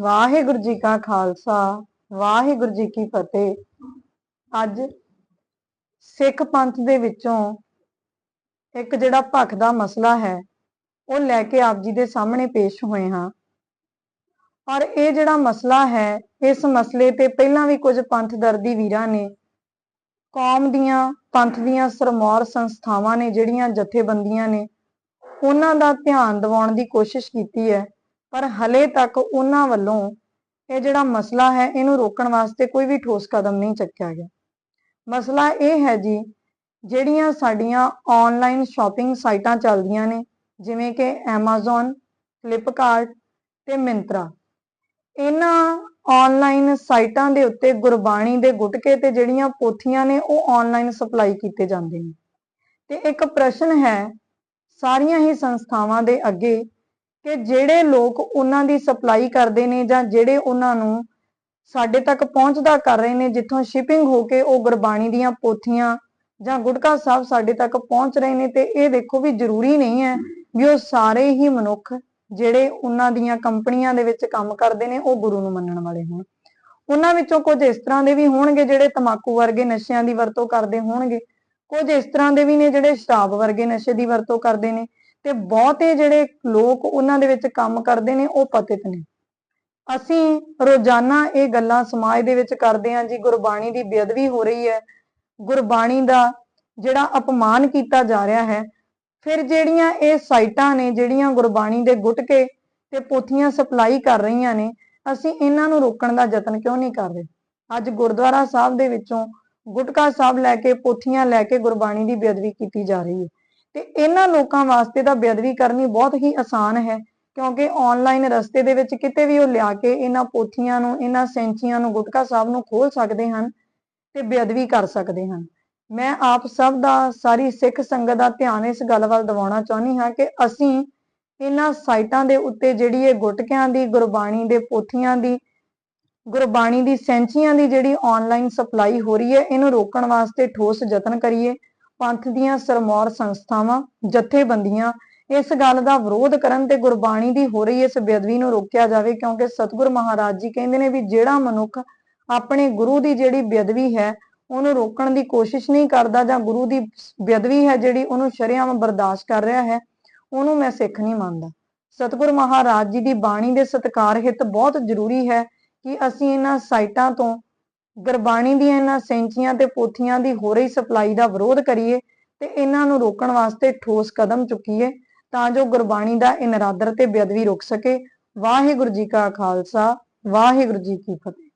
ਵਾਹਿਗੁਰੂ ਜੀ ਕਾ ਖਾਲਸਾ, ਵਾਹਿਗੁਰੂ ਜੀ ਕੀ ਫਤਿਹ। ਅੱਜ ਸਿੱਖ ਪੰਥ ਦੇ ਵਿੱਚੋਂ ਇੱਕ ਜਿਹੜਾ ਭਖ ਦਾ ਮਸਲਾ ਹੈ, ਉਹ ਲੈ ਕੇ ਆਪ ਜੀ ਦੇ ਸਾਹਮਣੇ ਪੇਸ਼ ਹੋਏ ਹਾਂ। ਔਰ ਇਹ ਜਿਹੜਾ ਮਸਲਾ ਹੈ, ਇਸ ਮਸਲੇ ਤੇ ਪਹਿਲਾਂ ਵੀ ਕੁਝ ਪੰਥ ਦਰਦੀ ਵੀਰਾਂ ਨੇ, ਕੌਮ ਦੀਆਂ, ਪੰਥ ਦੀਆਂ ਸਰਮੌਰ ਸੰਸਥਾਵਾਂ ਨੇ, ਜਿਹੜੀਆਂ ਜਥੇਬੰਦੀਆਂ ਨੇ, ਉਹਨਾਂ ਦਾ ਧਿਆਨ ਦਿਵਾਉਣ ਦੀ ਕੋਸ਼ਿਸ਼ ਕੀਤੀ ਹੈ। ਪਰ ਹਲੇ ਤੱਕ ਉਹਨਾਂ ਵੱਲੋਂ ਇਹ ਜਿਹੜਾ ਮਸਲਾ ਹੈ, ਇਹਨੂੰ ਰੋਕਣ ਵਾਸਤੇ ਕੋਈ ਵੀ ਠੋਸ ਕਦਮ ਨਹੀਂ ਚੱਕਿਆ ਗਿਆ। ਮਸਲਾ ਇਹ ਹੈ ਜੀ, ਜਿਹੜੀਆਂ ਸਾਡੀਆਂ ਆਨਲਾਈਨ ਸ਼ਾਪਿੰਗ ਸਾਈਟਾਂ ਚੱਲਦੀਆਂ ਨੇ, ਜਿਵੇਂ ਕਿ Amazon, Flipkart ਤੇ Myntra, ਇਹਨਾਂ ਆਨਲਾਈਨ ਸਾਈਟਾਂ ਦੇ ਉੱਤੇ ਗੁਰਬਾਣੀ ਦੇ ਗੁਟਕੇ ਤੇ ਜਿਹੜੀਆਂ ਪੋਥੀਆਂ ਨੇ, ਉਹ ਆਨਲਾਈਨ ਸਪਲਾਈ ਕੀਤੇ ਜਾਂਦੇ ਨੇ। ਤੇ ਇੱਕ ਪ੍ਰਸ਼ਨ ਹੈ, ਸਾਰੀਆਂ ਹੀ ਸੰਸਥਾਵਾਂ ਦੇ ਅੱਗੇ ਕਿ ਜਿਹੜੇ ਲੋਕ ਉਹਨਾਂ ਦੀ ਸਪਲਾਈ ਕਰਦੇ ਨੇ ਜਾਂ ਜਿਹੜੇ ਉਹਨਾਂ ਨੂੰ ਸਾਡੇ ਤੱਕ ਪਹੁੰਚਦਾ ਕਰ ਰਹੇ ਨੇ, ਜਿੱਥੋਂ ਸ਼ਿਪਿੰਗ ਹੋ ਕੇ ਉਹ ਗੁਰਬਾਣੀ ਦੀਆਂ ਪੋਥੀਆਂ ਜਾਂ ਗੁਟਕਾ ਸਾਹਿਬ ਸਾਡੇ ਤੱਕ ਪਹੁੰਚ ਰਹੇ ਨੇ, ਤੇ ਇਹ ਦੇਖੋ ਵੀ ਜ਼ਰੂਰੀ ਨਹੀਂ ਹੈ ਵੀ ਉਹ ਸਾਰੇ ਹੀ ਮਨੁੱਖ ਜਿਹੜੇ ਉਹਨਾਂ ਦੀਆਂ ਕੰਪਨੀਆਂ ਦੇ ਵਿੱਚ ਕੰਮ ਕਰਦੇ ਨੇ, ਉਹ ਗੁਰੂ ਨੂੰ ਮੰਨਣ ਵਾਲੇ ਹੋਣ। ਉਹਨਾਂ ਵਿੱਚੋਂ ਕੁਝ ਇਸ ਤਰ੍ਹਾਂ ਦੇ ਵੀ ਹੋਣਗੇ ਜਿਹੜੇ ਤਮਾਕੂ ਵਰਗੇ ਨਸ਼ਿਆਂ ਦੀ ਵਰਤੋਂ ਕਰਦੇ ਹੋਣਗੇ। ਕੁਝ ਇਸ ਤਰ੍ਹਾਂ ਦੇ ਵੀ ਨੇ ਜਿਹੜੇ ਸ਼ਰਾਬ ਵਰਗੇ ਨਸ਼ੇ ਦੀ ਵਰਤੋਂ ਕਰਦੇ ਨੇ। ਤੇ ਬਹੁਤੇ ਜਿਹੜੇ ਲੋਕ ਉਹਨਾਂ ਦੇ ਵਿੱਚ ਕੰਮ ਕਰਦੇ ਨੇ, ਉਹ ਪਤਿਤ ਨੇ। ਅਸੀਂ ਰੋਜ਼ਾਨਾ ਇਹ ਗੱਲਾਂ ਸਮਾਜ ਦੇ ਵਿੱਚ ਕਰਦੇ ਹਾਂ ਜੀ, ਗੁਰਬਾਣੀ ਦੀ ਬੇਅਦਬੀ ਹੋ ਰਹੀ ਹੈ। ਗੁਰਬਾਣੀ ਦਾ ਜਿਹੜਾ ਅਪਮਾਨ ਕੀਤਾ ਜਾ ਰਿਹਾ ਹੈ, ਫਿਰ ਜਿਹੜੀਆਂ ਇਹ ਸਾਈਟਾਂ ਨੇ, ਜਿਹੜੀਆਂ ਗੁਰਬਾਣੀ ਦੇ ਗੁਟਕੇ ਤੇ ਪੋਥੀਆਂ ਸਪਲਾਈ ਕਰ ਰਹੀਆਂ ਨੇ, ਅਸੀਂ ਇਹਨਾਂ ਨੂੰ ਰੋਕਣ ਦਾ ਯਤਨ ਕਿਉਂ ਨਹੀਂ ਕਰ ਰਹੇ? ਅੱਜ ਗੁਰਦੁਆਰਾ ਸਾਹਿਬ ਦੇ ਵਿੱਚੋਂ ਗੁਟਕਾ ਸਾਹਿਬ ਲੈ ਕੇ, ਪੋਥੀਆਂ ਲੈ ਕੇ ਗੁਰਬਾਣੀ ਦੀ ਬੇਅਦਬੀ ਕੀਤੀ ਜਾ ਰਹੀ ਹੈ। ਤੇ ਇਹਨਾਂ ਲੋਕਾਂ ਵਾਸਤੇ ਤਾਂ ਬੇਅਦਬੀ ਕਰਨੀ ਬਹੁਤ ਹੀ ਆਸਾਨ ਹੈ, ਕਿਉਂਕਿ ਆਨਲਾਈਨ ਰਸਤੇ ਦੇ ਵਿੱਚ ਕਿਤੇ ਵੀ ਉਹ ਲਿਆ ਕੇ ਇਹਨਾਂ ਪੋਥੀਆਂ ਨੂੰ, ਇਹਨਾਂ ਸੈਂਚੀਆਂ ਨੂੰ ਗੁਟਕਾ ਸਾਹਿਬ ਨੂੰ ਖੋਲ ਸਕਦੇ ਹਨ ਤੇ ਬੇਅਦਬੀ ਕਰ ਸਕਦੇ ਹਨ। ਮੈਂ ਆਪ ਸਭ ਦਾ, ਸਾਰੀ ਸਿੱਖ ਸੰਗਤ ਦਾ ਧਿਆਨ ਇਸ ਗੱਲ ਵੱਲ ਦਿਵਾਉਣਾ ਚਾਹੁੰਦੀ ਹਾਂ ਕਿ ਅਸੀਂ ਇਹਨਾਂ ਸਾਈਟਾਂ ਦੇ ਉੱਤੇ ਜਿਹੜੀ ਇਹ ਗੁਟਕਿਆਂ ਦੀ, ਗੁਰਬਾਣੀ ਦੇ ਪੋਥੀਆਂ ਦੀ, ਗੁਰਬਾਣੀ ਦੀ ਸੈਂਚੀਆਂ ਦੀ ਜਿਹੜੀ ਆਨਲਾਈਨ ਸਪਲਾਈ ਹੋ ਰਹੀ ਹੈ, ਇਹਨੂੰ ਰੋਕਣ ਵਾਸਤੇ ਠੋਸ ਯਤਨ ਕਰੀਏ। ਪੰਥ ਦੀਆਂ ਸਰਮੌਰ ਸੰਸਥਾਵਾਂ, ਜਥੇਬੰਦੀਆਂ, ਇਸ ਗੱਲ ਦਾ ਵਿਰੋਧ ਕਰਨ ਤੇ ਗੁਰਬਾਣੀ ਦੀ ਹੋ ਰਹੀ ਇਸ ਬੇਅਦਬੀ ਨੂੰ ਰੋਕਿਆ ਜਾਵੇ, ਕਿਉਂਕਿ ਸਤਿਗੁਰ ਮਹਾਰਾਜ ਜੀ ਕਹਿੰਦੇ ਨੇ ਵੀ ਜਿਹੜਾ ਮਨੁੱਖ ਆਪਣੇ ਗੁਰੂ ਦੀ ਜਿਹੜੀ ਬੇਅਦਬੀ ਹੈ, ਉਹਨੂੰ ਰੋਕਣ ਦੀ ਕੋਸ਼ਿਸ਼ ਨਹੀਂ ਕਰਦਾ ਜਾਂ ਗੁਰੂ ਦੀ ਬੇਅਦਬੀ ਹੈ ਜਿਹੜੀ ਉਹਨੂੰ ਸ਼ਰਿਆਮ ਬਰਦਾਸ਼ਤ ਕਰ ਰਿਹਾ ਹੈ, ਉਹਨੂੰ ਮੈਂ ਸਿੱਖ ਨਹੀਂ ਮੰਨਦਾ। ਸਤਿਗੁਰ ਮਹਾਰਾਜ ਜੀ ਦੀ ਬਾਣੀ ਦੇ ਸਤਕਾਰ ਹਿੱਤ ਬਹੁਤ ਜ਼ਰੂਰੀ ਹੈ ਕਿ ਅਸੀਂ ਇਹਨਾਂ ਸਾਈਟਾਂ ਤੋਂ ਗੁਰਬਾਣੀ ਦੀਆਂ ਇਹਨਾਂ ਸੈਂਚੀਆਂ ਤੇ ਪੋਥੀਆਂ ਦੀ ਹੋ ਰਹੀ ਸਪਲਾਈ ਦਾ ਵਿਰੋਧ ਕਰੀਏ ਤੇ ਇਹਨਾਂ ਨੂੰ ਰੋਕਣ ਵਾਸਤੇ ਠੋਸ ਕਦਮ ਚੁੱਕੀਏ ਤਾਂ ਜੋ ਗੁਰਬਾਣੀ ਦਾ ਇਨਰਾਦਰ ਤੇ ਬੇਅਦਬੀ ਰੁਕ ਸਕੇ। ਵਾਹਿਗੁਰੂ ਜੀ ਕਾ ਖਾਲਸਾ, ਵਾਹਿਗੁਰੂ ਜੀ ਕੀ ਫਤਿਹ।